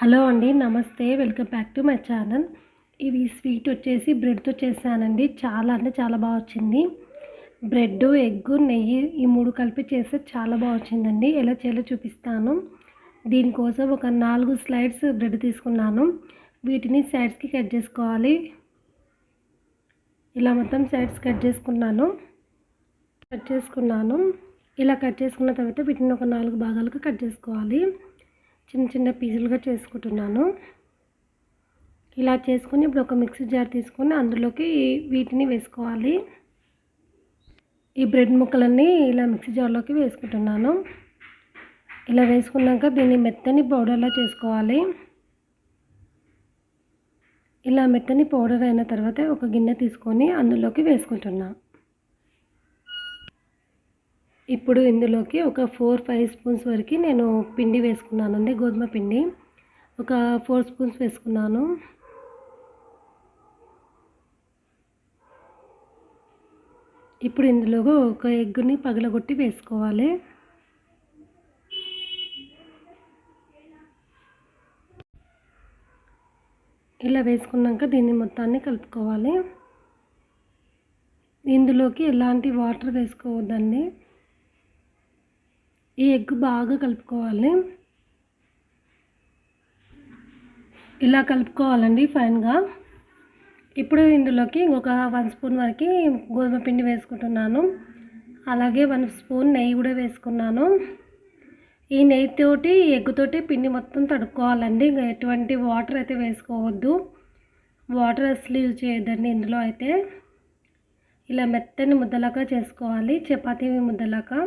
Hello అండి నమస్తే. Welcome back to my channel. ఇవి స్వీట్ వచ్చేసి బ్రెడ్తో చేశానండి. చాలా అంటే చాలా బాగా వచ్చింది. బ్రెడ్ ఎగ్ నెయ్యి ఈ మూడు కలిపి చేస్తే చాలా బాగా వచ్చిందండి. ఎలా చేయాలో చూపిస్తాను. దీనికోసం ఒక నాలుగు స్లైడ్స్ బ్రెడ్ తీసుకున్నాను. వీటిని సైడ్స్కి కట్ చేసుకోవాలి. ఇలా మొత్తం సైడ్స్ కట్ చేసుకున్నాను. కట్ చేసుకున్నాను. ఇలా కట్ చేసుకున్న తర్వాత వీటిని ఒక నాలుగు భాగాలుగా కట్ చేసుకోవాలి. చిన్న చిన్న పీసులుగా చేసుకుంటున్నాను. ఇలా చేసుకుని ఇప్పుడు ఒక మిక్సీ జార్ తీసుకొని అందులోకి వీటిని వేసుకోవాలి. ఈ బ్రెడ్ ముక్కలన్నీ ఇలా మిక్సీ జార్లోకి వేసుకుంటున్నాను. ఇలా వేసుకున్నాక దీన్ని మెత్తని పౌడర్లా చేసుకోవాలి. ఇలా మెత్తని పౌడర్ అయిన తర్వాత ఒక గిన్నె తీసుకొని అందులోకి వేసుకుంటున్నాను ఇప్పుడు ఇందులోకి ఒక ఫోర్ ఫైవ్ స్పూన్స్ వరకు నేను పిండి వేసుకున్నానండి గోధుమ పిండి. ఒక ఫోర్ స్పూన్స్ వేసుకున్నాను. ఇప్పుడు ఇందులో ఒక ఎగ్గుని పగలగొట్టి వేసుకోవాలి. ఇలా వేసుకున్నాక దీన్ని మొత్తాన్ని కలుపుకోవాలి. ఇందులోకి ఎలాంటి వాటర్ వేసుకోవద్దండి. ఈ ఎగ్ బాగా కలుపుకోవాలి. ఇలా కలుపుకోవాలండి ఫైన్గా. ఇప్పుడు ఇందులోకి ఇంకొక వన్ స్పూన్ వరకు గోధుమ పిండి వేసుకుంటున్నాను. అలాగే వన్ స్పూన్ నెయ్యి కూడా వేసుకున్నాను. ఈ నెయ్యితోటి ఎగ్గుతోటి పిండి మొత్తం తడుక్కోవాలండి. ఇంకా ఎటువంటి వాటర్ అయితే వేసుకోవద్దు. వాటర్ అసలు యూజ్ చేయొద్దండి ఇందులో అయితే. ఇలా మెత్తని ముద్దలాగా చేసుకోవాలి. చపాతీ ముద్దలాగా.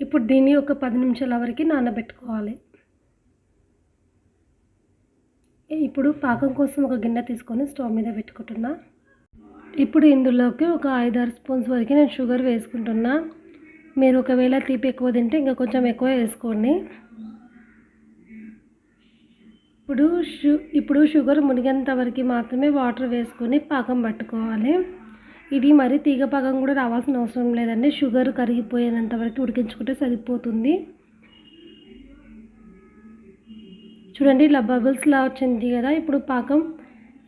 ఇప్పుడు దీన్ని ఒక పది నిమిషాల వరకు నానబెట్టుకోవాలి. ఇప్పుడు పాకం కోసం ఒక గిన్నె తీసుకొని స్టవ్ మీద పెట్టుకుంటున్నా. ఇప్పుడు ఇందులోకి ఒక ఐదారు స్పూన్స్ వరకు నేను షుగర్ వేసుకుంటున్నా. మీరు ఒకవేళ తీపి ఎక్కువ తింటే ఇంకా కొంచెం ఎక్కువ వేసుకోండి. ఇప్పుడు షు ఇప్పుడు షుగర్ మునిగేంత వరకు మాత్రమే వాటర్ వేసుకొని పాకం పట్టుకోవాలి. ఇది మరి తీగ పాకం కూడా రావాల్సిన అవసరం లేదండి. షుగర్ కరిగిపోయేంత వరకు ఉడికించుకుంటే సరిపోతుంది. చూడండి ఇలా బబుల్స్లా వచ్చింది కదా. ఇప్పుడు పాకం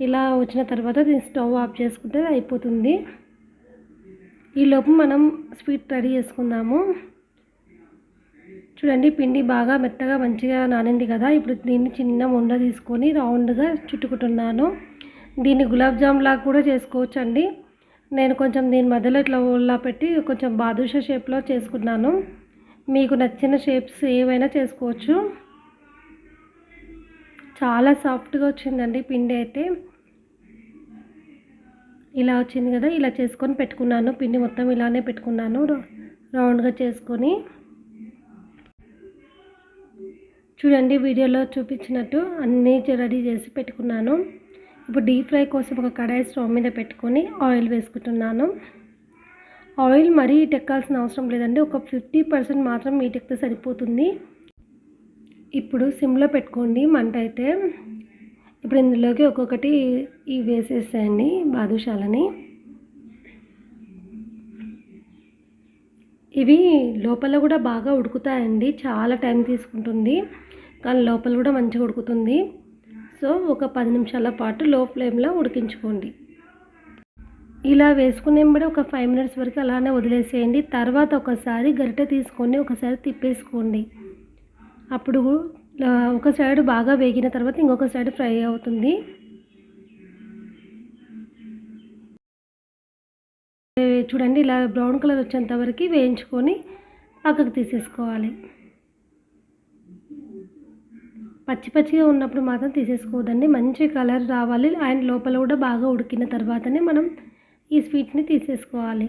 ఇలా వచ్చిన తర్వాత దీన్ని స్టవ్ ఆఫ్ చేసుకుంటే అయిపోతుంది. ఈ లోపు మనం స్వీట్ రెడీ చేసుకుందాము. చూడండి పిండి బాగా మెత్తగా మంచిగా నానింది కదా. ఇప్పుడు దీన్ని చిన్న ఉండ తీసుకొని రౌండ్గా చుట్టుకుంటున్నాను. దీన్ని గులాబ్ జామ్ లాగా కూడా చేసుకోవచ్చు అండి నేను కొంచెం దీని మధ్యలో ఇట్లా ఓల్లా పెట్టి కొంచెం బాదుషా షేప్లో చేసుకున్నాను. మీకు నచ్చిన షేప్స్ ఏవైనా చేసుకోవచ్చు. చాలా సాఫ్ట్గా వచ్చిందండి పిండి అయితే. ఇలా వచ్చింది కదా ఇలా చేసుకొని పెట్టుకున్నాను. పిండి మొత్తం ఇలానే పెట్టుకున్నాను. రౌండ్గా చేసుకొని. చూడండి వీడియోలో చూపించినట్టు అన్నీ రెడీ చేసి పెట్టుకున్నాను. ఇప్పుడు డీప్ ఫ్రై కోసం ఒక కడాయి స్టవ్ మీద పెట్టుకొని ఆయిల్ వేసుకుంటున్నాను. ఆయిల్ మరీ ఇటెక్కాల్సిన అవసరం లేదండి. ఒక ఫిఫ్టీ పర్సెంట్ మాత్రం మీటెక్కితే సరిపోతుంది. ఇప్పుడు సిమ్లో పెట్టుకోండి. మంట అయితే ఇప్పుడు ఇందులోకి ఒక్కొక్కటి ఇవి వేసేసేయండి బాదుషాలని. ఇవి లోపల కూడా బాగా ఉడుకుతాయండి. చాలా టైం తీసుకుంటుంది. కానీ లోపల కూడా మంచిగా ఉడుకుతుంది. సో ఒక పది నిమిషాల పాటు లో ఫ్లేమ్లో ఉడికించుకోండి. ఇలా వేసుకునే బట్టి ఒక ఫైవ్ మినిట్స్ వరకు అలానే వదిలేసేయండి. తర్వాత ఒకసారి గరిటె తీసుకొని ఒకసారి తిప్పేసుకోండి. అప్పుడు ఒక సైడ్ బాగా వేగిన తర్వాత ఇంకొక సైడ్ ఫ్రై అవుతుంది. చూడండి ఇలా బ్రౌన్ కలర్ వచ్చేంత వరకు వేయించుకొని పక్కకు తీసేసుకోవాలి. పచ్చి పచ్చిగా ఉన్నప్పుడు మాత్రం తీసేసుకోవద్దండి. మంచి కలర్ రావాలి. అండ్ లోపల కూడా బాగా ఉడికిన తర్వాతనే మనం ఈ స్వీట్ని తీసేసుకోవాలి.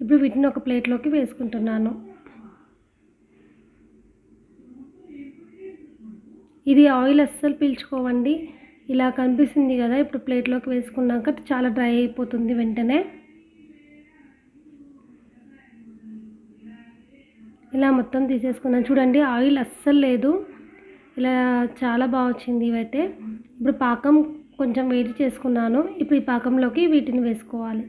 ఇప్పుడు వీటిని ఒక ప్లేట్లోకి వేసుకుంటున్నాను. ఇది ఆయిల్ అస్సలు పీల్చుకోవండి. ఇలా కనిపిస్తుంది కదా ఇప్పుడు ప్లేట్లోకి వేసుకున్నాక చాలా డ్రై అయిపోతుంది వెంటనే. ఇలా మొత్తం తీసేసుకున్నాను. చూడండి ఆయిల్ అస్సలు లేదు. ఇలా చాలా బాగా వచ్చింది ఇవైతే. ఇప్పుడు పాకం కొంచెం వేడి చేసుకున్నాను. ఇప్పుడు ఈ పాకంలోకి వీటిని వేసుకోవాలి.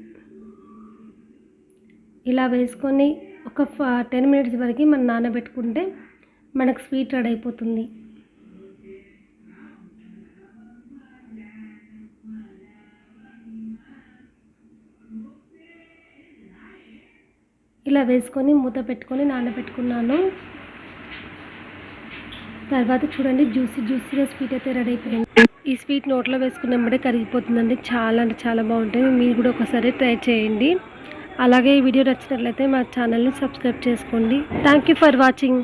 ఇలా వేసుకొని ఒక టెన్ మినిట్స్ వరకు మనం నానబెట్టుకుంటే మనకు స్వీట్ రెడీ అయిపోతుంది. ఇలా వేసుకొని మూత పెట్టుకొని నానబెట్టుకున్నాను తర్వాత చూడండి జ్యూసీ జ్యూసీగా స్వీట్ అయితే రెడీ అయిపోయింది. ఈ స్వీట్ నోట్లో వేసుకున్నప్పుడే కరిగిపోతుందండి. చాలా అంటే చాలా బాగుంటుంది మీరు కూడా ఒకసారి ట్రై చేయండి. అలాగే ఈ వీడియో నచ్చినట్లయితే మా ఛానల్ని సబ్స్క్రైబ్ చేసుకోండి. Thank you for watching